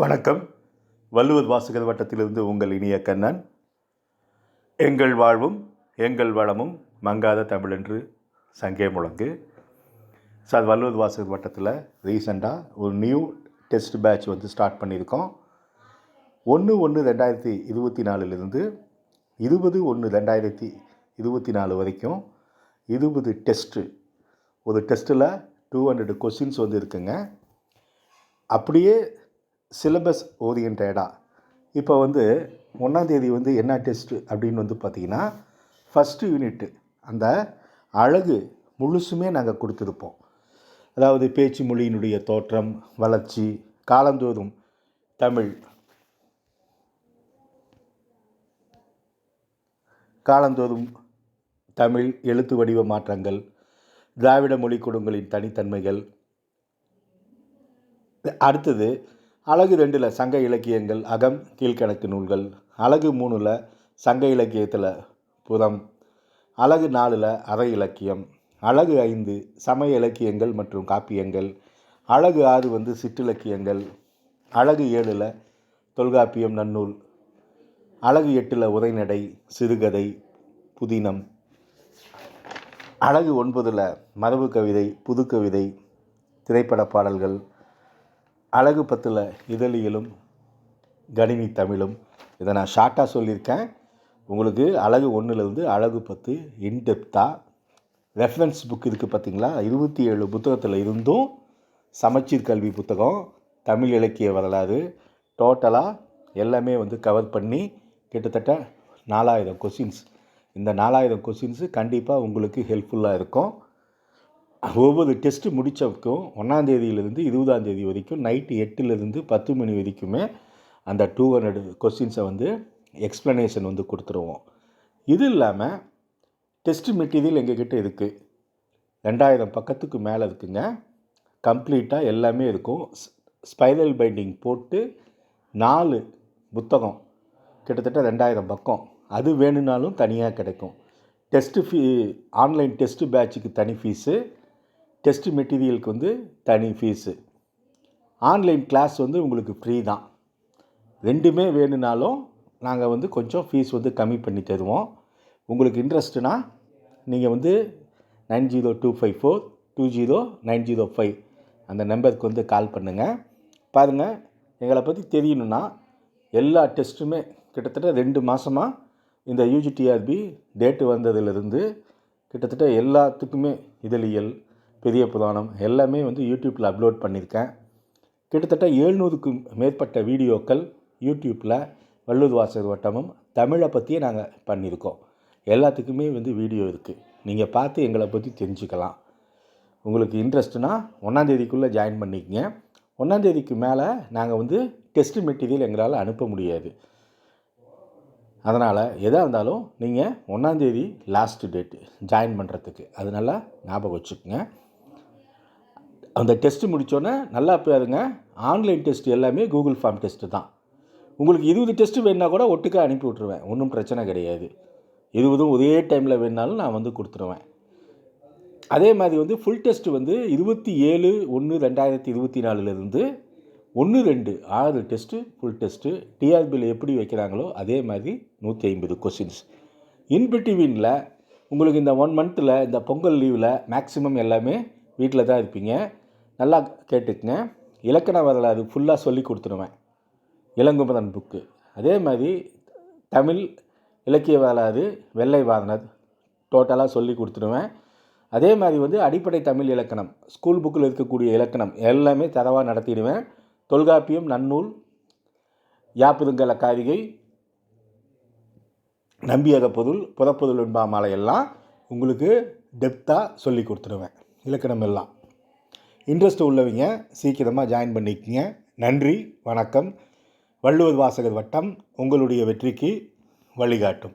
வணக்கம். வள்ளுவர் வாசகர் வட்டத்திலிருந்து உங்கள் இனிய கண்ணன். எங்கள் வாழ்வும் எங்கள் வளமும் மங்காத தமிழென்று சங்கே முழங்கு. சார் வள்ளுவர் வாசகர் வட்டத்தில் ரீசெண்டாக ஒரு நியூ டெஸ்ட் பேட்ச் வந்து ஸ்டார்ட் பண்ணியிருக்கோம். ஒன்று ஒன்று ரெண்டாயிரத்தி இருபத்தி நாலுலேருந்து இருபது ஒன்று ரெண்டாயிரத்தி இருபத்தி நாலு வரைக்கும் இருபது டெஸ்ட்டு. ஒரு டெஸ்ட்டில் டூ ஹண்ட்ரட் கொஸ்டின்ஸ் வந்து இருக்குங்க. அப்படியே சிலபஸ் ஓரியன்டாக இப்போ வந்து ஒன்றாந்தேதி வந்து என்ன டெஸ்ட்டு அப்படின்னு வந்து பார்த்திங்கன்னா ஃபஸ்ட்டு யூனிட்டு அந்த அழகு முழுசுமே நாங்கள் கொடுத்துருப்போம். அதாவது பேச்சு மொழியினுடைய தோற்றம் வளர்ச்சி காலந்தோறும் தமிழ் காலந்தோறும் தமிழ் எழுத்து வடிவ மாற்றங்கள் திராவிட மொழி குடும்பங்களின் தனித்தன்மைகள். அடுத்தது அழகு ரெண்டில் சங்க இலக்கியங்கள் அகம் கீழ்கணக்கு நூல்கள். அழகு மூணில் சங்க இலக்கியத்தில் புறம் அழகு நாலில் அற இலக்கியம். அழகு ஐந்து சமய இலக்கியங்கள் மற்றும் காப்பியங்கள். அழகு ஆறு வந்து சிற்றிலக்கியங்கள். அழகு ஏழில் தொல்காப்பியம் நன்னூல். அழகு எட்டில் உரைநடை சிறுகதை புதினம். அழகு ஒன்பதில் மரபு கவிதை புதுக்கவிதை திரைப்பட பாடல்கள். அழகு பத்தில் இதழியலும் கணினி தமிழும் இதை நான் ஷார்ட்டாக சொல்லியிருக்கேன். உங்களுக்கு அழகு ஒன்றுலேருந்து அழகு பத்து இன்டெப்த்தாக ரெஃபரன்ஸ் புக் இருக்குது பார்த்தீங்களா இருபத்தி ஏழு புத்தகத்தில் இருந்தும் சமச்சீர் கல்வி புத்தகம் தமிழ் இலக்கிய வரலாறு டோட்டலாக எல்லாமே வந்து கவர் பண்ணி கிட்டத்தட்ட நாலாயிரம் கொஷின்ஸ் இந்த நாலாயிரம் கொஷின்ஸு கண்டிப்பாக உங்களுக்கு ஹெல்ப்ஃபுல்லாக இருக்கும். ஒவ்வொரு டெஸ்ட்டு முடித்தவருக்கும் ஒன்றாந்தேதியிலேருந்து இருபதாந்தேதி வரைக்கும் நைட்டு எட்டுலேருந்து பத்து மணி வரைக்குமே அந்த டூ ஹண்ட்ரட் கொஸ்டின்ஸை வந்து எக்ஸ்ப்ளனேஷன் வந்து கொடுத்துருவோம். இது இல்லாமல் டெஸ்ட் மெட்டீரியல் எங்ககிட்ட இருக்குது ரெண்டாயிரம் பக்கத்துக்கு மேலே இருக்குங்க. கம்ப்ளீட்டாக எல்லாமே இருக்கும். ஸ்பைரல் பைண்டிங் போட்டு நாலு புத்தகம் கிட்டத்தட்ட ரெண்டாயிரம் பக்கம். அது வேணும்னாலும் தனியாக கிடைக்கும். டெஸ்ட்டு ஃபீ ஆன்லைன் டெஸ்ட்டு பேட்சுக்கு தனி ஃபீஸு டெஸ்ட் மெட்டீரியலுக்கு வந்து தனி ஃபீஸு. ஆன்லைன் கிளாஸ் வந்து உங்களுக்கு ஃப்ரீ தான். ரெண்டுமே வேணும்னாலும் நாங்கள் வந்து கொஞ்சம் ஃபீஸ் வந்து கம்மி பண்ணி தருவோம். உங்களுக்கு இன்ட்ரெஸ்ட்டுனா நீங்கள் வந்து nine zero two five four two zero nine zero five அந்த நம்பருக்கு வந்து கால் பண்ணுங்கள் பாருங்கள் எங்களை பற்றி தெரியணுன்னா எல்லா டெஸ்ட்டுமே கிட்டத்தட்ட ரெண்டு மாதமாக இந்த யூஜிடிஆர்பி டேட்டு வந்ததிலிருந்து கிட்டத்தட்ட எல்லாத்துக்குமே இதழியல் பெரிய புராணம் எல்லாமே வந்து யூடியூப்பில் அப்லோட் பண்ணியிருக்கேன். கிட்டத்தட்ட ஏழ்நூறுக்கும் மேற்பட்ட வீடியோக்கள் யூடியூப்பில் வள்ளூர் வாசகர் வட்டமும் தமிழை பற்றியே நாங்கள் பண்ணியிருக்கோம். எல்லாத்துக்குமே வந்து வீடியோ இருக்குது நீங்கள் பார்த்து எங்களை பற்றி தெரிஞ்சுக்கலாம். உங்களுக்கு இன்ட்ரெஸ்ட்னா ஒன்றாந்தேதிக்குள்ளே ஜாயின் பண்ணிக்கங்க. ஒன்றாந்தேதிக்கு மேலே நாங்கள் வந்து டெஸ்ட் மெட்டீரியல் எங்களால் அனுப்ப முடியாது. அதனால் எதாக இருந்தாலும் நீங்கள் ஒன்றாந்தேதி லாஸ்ட்டு டேட்டு ஜாயின் பண்ணுறதுக்கு. அது நல்லா ஞாபகம் வச்சுக்கோங்க. அந்த டெஸ்ட்டு முடித்தோன்னே நல்லா போயாதுங்க ஆன்லைன் டெஸ்ட் எல்லாமே கூகுள் ஃபார்ம் டெஸ்ட்டு தான். உங்களுக்கு இருபது டெஸ்ட்டு வேணுன்னா கூட ஒட்டுக்காக அனுப்பி விட்ருவேன் ஒன்றும் பிரச்சனை கிடையாது. இருபதும் ஒரே டைமில் வேணுனாலும் நான் வந்து கொடுத்துருவேன். அதே மாதிரி வந்து ஃபுல் டெஸ்ட்டு வந்து இருபத்தி ஏழு ஒன்று ரெண்டாயிரத்தி இருபத்தி நாலுலேருந்து ஒன்று ரெண்டு ஆறு டெஸ்ட்டு ஃபுல் டெஸ்ட்டு டிஆர்பியில் எப்படி வைக்கிறாங்களோ அதே மாதிரி நூற்றி ஐம்பது கொஷின்ஸ் இன்பிட்டிவினில் உங்களுக்கு இந்த ஒன் மந்த்தில் இந்த பொங்கல் லீவில் மேக்ஸிமம் எல்லாமே வீட்டில் தான் இருப்பீங்க. நல்லா கேட்டுக்குங்க. இலக்கண வரலாறு ஃபுல்லாக சொல்லி கொடுத்துருவேன் இளங்குமரன் புக்கு அதே மாதிரி தமிழ் இலக்கிய வரலாறு வெள்ளை வாரணர் டோட்டலாக சொல்லி கொடுத்துருவேன் அதே மாதிரி வந்து அடிப்படை தமிழ் இலக்கணம் ஸ்கூல் புக்கில் இருக்கக்கூடிய இலக்கணம் எல்லாமே தரவாக நடத்திடுவேன். தொல்காப்பியம் நன்னூல் யாப்பிருங்கல காரிகை நம்பியக பொருள் புறப்பொருள் என்பாமலை எல்லாம் உங்களுக்கு டெப்த்தாக சொல்லி கொடுத்துருவேன் இலக்கணம் எல்லாம். இன்ட்ரெஸ்ட் உள்ளவங்க சீக்கிரமாக ஜாயின் பண்ணிக்கங்க. நன்றி வணக்கம். வள்ளுவர் வாசகர் வட்டம் உங்களுடைய வெற்றிக்கு வழிகாட்டும்.